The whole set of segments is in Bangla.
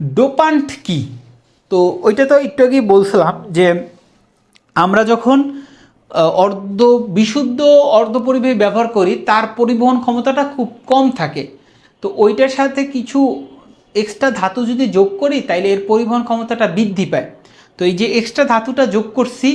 ডোপান্ট কি? তো ওইটা তো একটু আগেই বলছিলাম যে আমরা যখন অর্ধ, বিশুদ্ধ অর্ধ পরিবেশ ব্যবহার করি, তার পরিবহন ক্ষমতাটা খুব কম থাকে। তো ওইটার সাথে কিছু এক্সট্রা ধাতু যদি যোগ করি, তাইলে এর পরিবহন ক্ষমতাটা বৃদ্ধি পায়। তো এই যে এক্সট্রা ধাতুটা যোগ করছি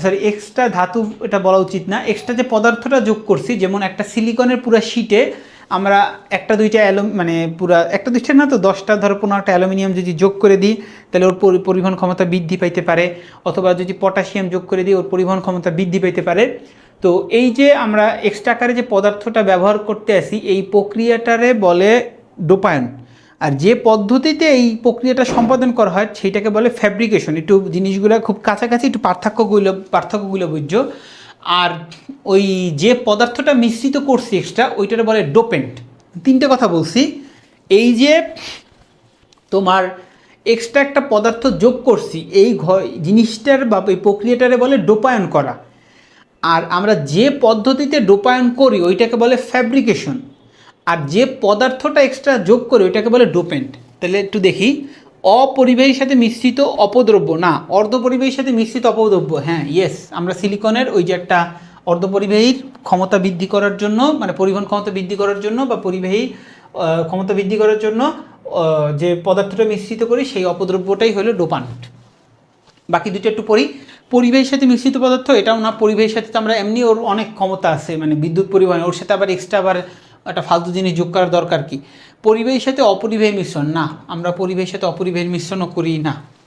সরি এক্সট্রা ধাতু এটা বলা উচিত না। এক্সট্রা যে পদার্থটা যোগ করছি, যেমন একটা সিলিকনের পুরো শিটে আমরা একটা দুইটা অ্যালুম মানে পুরা, একটা দুইটা না তো, দশটা ধরো পনেরোটা অ্যালুমিনিয়াম যদি যোগ করে দিই, তাহলে ওর পরি- পরিবহন ক্ষমতা বৃদ্ধি পাইতে পারে। অথবা যদি পটাশিয়াম যোগ করে দিই, ওর পরিবহন ক্ষমতা বৃদ্ধি পাইতে পারে। তো এই যে আমরা এক্সট্রা আকারে যে পদার্থটা ব্যবহার করতে আসি, এই প্রক্রিয়াটারে বলে ডোপায়ন। আর যে পদ্ধতিতে এই প্রক্রিয়াটা সম্পাদন করা হয়, সেইটাকে বলে ফ্যাব্রিকেশন একটু জিনিসগুলো খুব কাছাকাছি, একটু পার্থক্যগুলো পার্থক্যগুলো বুঝছ? আর ওই যে পদার্থটা মিশ্রিত করছি এক্সট্রা ওইটারে বলে ডোপেন্ট তিনটে কথা বলছি। এই যে তোমার এক্সট্রা একটা পদার্থ যোগ করছি, এই জিনিসটার বা এই প্রক্রিয়াটারে বলে ডোপায়ন করা। আর আমরা যে পদ্ধতিতে ডোপায়ন করি, ওইটাকে বলে ফ্যাব্রিকেশন আর যে পদার্থটা এক্সট্রা যোগ করি ওইটাকে বলে ডোপেন্ট তাহলে একটু দেখি। অপরিবাহীর সাথে মিশ্রিত অপদ্রব্য, না, অর্ধপরিবাহীর সাথে মিশ্রিত অপদ্রব্য হ্যাঁ ইয়েস আমরা সিলিকনের ওই যে একটা অর্ধপরিবাহীর ক্ষমতা বৃদ্ধি করার জন্য মানে পরিবহন ক্ষমতা বৃদ্ধি করার জন্য বা পরিবাহী ক্ষমতা বৃদ্ধি করার জন্য যে পদার্থটা মিশ্রিত করি সেই অপদ্রব্যটাই হলো ডোপান্ট বাকি দুটো একটু পড়ি। পরিবেশের সাথে মিশ্রিত পদার্থ, এটাও না পরিবেশের সাথে তো আমরা এমনি ওর অনেক ক্ষমতা আছে মানে বিদ্যুৎ পরিবহন, ওর সাথে আবার এক্সট্রা আবার একটা ফালতু জিনিস যোগ করার দরকার কি? পরিবেশের সাথে অপরিবাহী মিশ্রণ, না। আমরা পরিবেশের সাথে অপরিবাহী মিশ্রণও করি না।